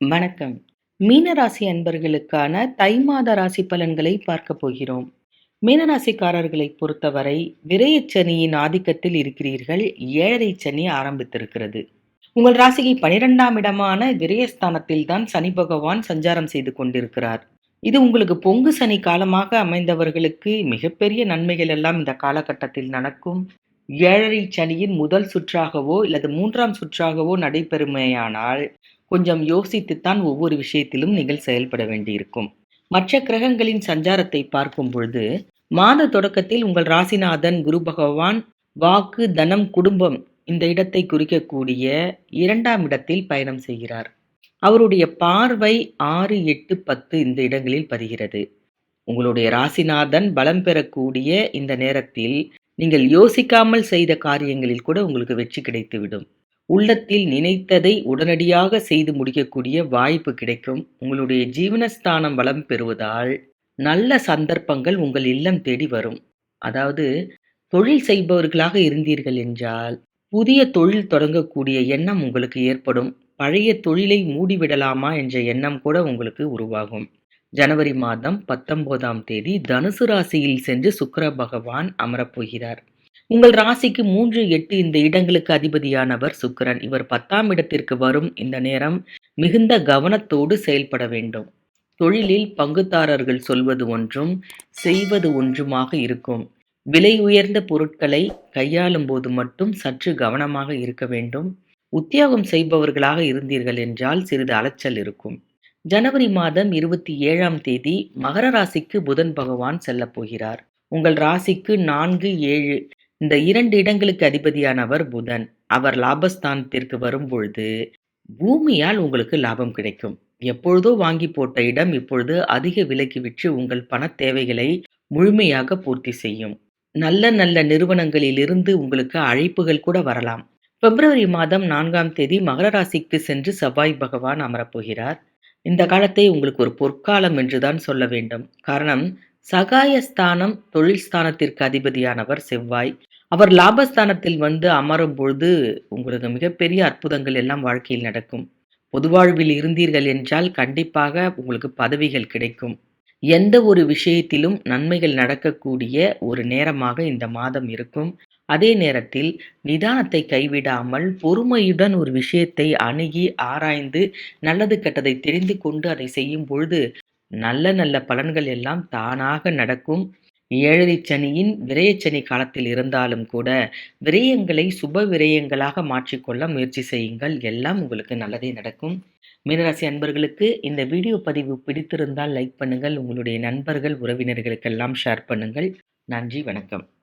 வணக்கம். மீனராசி அன்பர்களுக்கான தை மாத ராசி பலன்களை பார்க்க போகிறோம். மீனராசிக்காரர்களை பொறுத்தவரை விரையச்சனியின் ஆதிக்கத்தில் இருக்கிறீர்கள். ஏழரை சனி ஆரம்பித்திருக்கிறது. உங்கள் ராசிக்கு 12ஆம் இடமான விரயஸ்தானத்தில் தான் சனி பகவான் சஞ்சாரம் செய்து கொண்டிருக்கிறார். இது உங்களுக்கு பொங்கு சனி காலமாக அமைந்தவர்களுக்கு மிகப்பெரிய நன்மைகள் எல்லாம் இந்த காலகட்டத்தில் நடக்கும். ஏழரை சனியின் முதல் சுற்றாகவோ அல்லது மூன்றாம் சுற்றாகவோ நடைபெறுமேயானால், கொஞ்சம் யோசித்துத்தான் ஒவ்வொரு விஷயத்திலும் நீங்கள் செயல்பட வேண்டியிருக்கும். மற்ற கிரகங்களின் சஞ்சாரத்தை பார்க்கும் பொழுது, மாத தொடக்கத்தில் உங்கள் ராசிநாதன் குரு பகவான் வாக்கு, தனம், குடும்பம் இந்த இடத்தை குறிக்கக்கூடிய இரண்டாம் இடத்தில் பயணம் செய்கிறார். அவருடைய பார்வை 6, 8, 10 இந்த இடங்களில் பதிகிறது. உங்களுடைய ராசிநாதன் பலம் பெறக்கூடிய இந்த நேரத்தில், நீங்கள் யோசிக்காமல் செய்த காரியங்களில் கூட உங்களுக்கு வெற்றி கிடைத்துவிடும். உள்ளத்தில் நினைத்ததை உடனடியாக செய்து முடிக்கக்கூடிய வாய்ப்பு கிடைக்கும். உங்களுடைய ஜீவனஸ்தானம் வளம் பெறுவதால், நல்ல சந்தர்ப்பங்கள் உங்கள் இல்லம் தேடி வரும். அதாவது தொழில் செய்பவர்களாக இருந்தீர்கள் என்றால், புதிய தொழில் தொடங்கக்கூடிய எண்ணம் உங்களுக்கு ஏற்படும். பழைய தொழிலை மூடிவிடலாமா என்ற எண்ணம் கூட உங்களுக்கு உருவாகும். ஜனவரி மாதம் 19ஆம் தேதி தனுசு ராசியில் சென்று சுக்கர பகவான் அமரப்போகிறார். உங்கள் ராசிக்கு 3, 8 இந்த இடங்களுக்கு அதிபதியானவர் சுக்கிரன். இவர் 10ஆம் இடத்திற்கு வரும் இந்த நேரம் மிகுந்த கவனத்தோடு செயல்பட வேண்டும். தொழிலில் பங்குதாரர்கள் சொல்வது ஒன்றும், செய்வது ஒன்றுமாக இருக்கும். விலை உயர்ந்த பொருட்களை கையாளும் போது மட்டும் சற்று கவனமாக இருக்க வேண்டும். உத்தியோகம் செய்பவர்களாக இருந்தீர்கள் என்றால் சிறிது அலைச்சல் இருக்கும். ஜனவரி மாதம் 27ஆம் தேதி மகர ராசிக்கு புதன் பகவான் செல்லப் போகிறார். உங்கள் ராசிக்கு 4, 7 இந்த இரண்டு இடங்களுக்கு அதிபதியானவர் புதன். அவர் லாபஸ்தானத்திற்கு வரும்பொழுது, பூமியால் உங்களுக்கு லாபம் கிடைக்கும். எப்பொழுதோ வாங்கி போட்ட இடம் இப்பொழுது அதிக விலைக்கு விற்று உங்கள் பண தேவைகளை முழுமையாக பூர்த்தி செய்யும். நல்ல நல்ல நிறுவனங்களிலிருந்து உங்களுக்கு அழைப்புகள் கூட வரலாம். பிப்ரவரி மாதம் நான்காம் தேதி மகர ராசிக்கு சென்று செவ்வாய் பகவான் அமரப்போகிறார். இந்த காலத்தை உங்களுக்கு ஒரு பொற்காலம் என்றுதான் சொல்ல வேண்டும். காரணம் சகாயஸ்தானம், தொழில் ஸ்தானத்திற்கு அதிபதியானவர் செவ்வாய். அவர் லாபஸ்தானத்தில் வந்து அமரும் பொழுது, உங்களுக்கு மிகப்பெரிய அற்புதங்கள் எல்லாம் வாழ்க்கையில் நடக்கும். பொதுவாழ்வில் இருந்தீர்கள் என்றால் கண்டிப்பாக உங்களுக்கு பதவிகள் கிடைக்கும். எந்த ஒரு விஷயத்திலும் நன்மைகள் நடக்கக்கூடிய ஒரு நேரமாக இந்த மாதம் இருக்கும். அதே நேரத்தில் நிதானத்தை கைவிடாமல் பொறுமையுடன் ஒரு விஷயத்தை அணுகி, ஆராய்ந்து, நல்லது கெட்டதை தெரிந்து கொண்டு அதை செய்யும் பொழுது, நல்ல நல்ல பலன்கள் எல்லாம் தானாக நடக்கும். ஏழரை விரயச்சனி காலத்தில் இருந்தாலும் கூட, விரயங்களை சுப விரயங்களாக மாற்றிக்கொள்ள முயற்சி செய்யுங்கள். எல்லாம் உங்களுக்கு நல்லதே நடக்கும். மீனராசி அன்பர்களுக்கு இந்த வீடியோ பதிவு பிடித்திருந்தால் லைக் பண்ணுங்கள். உங்களுடைய நண்பர்கள், உறவினர்களுக்கெல்லாம் ஷேர் பண்ணுங்கள். நன்றி, வணக்கம்.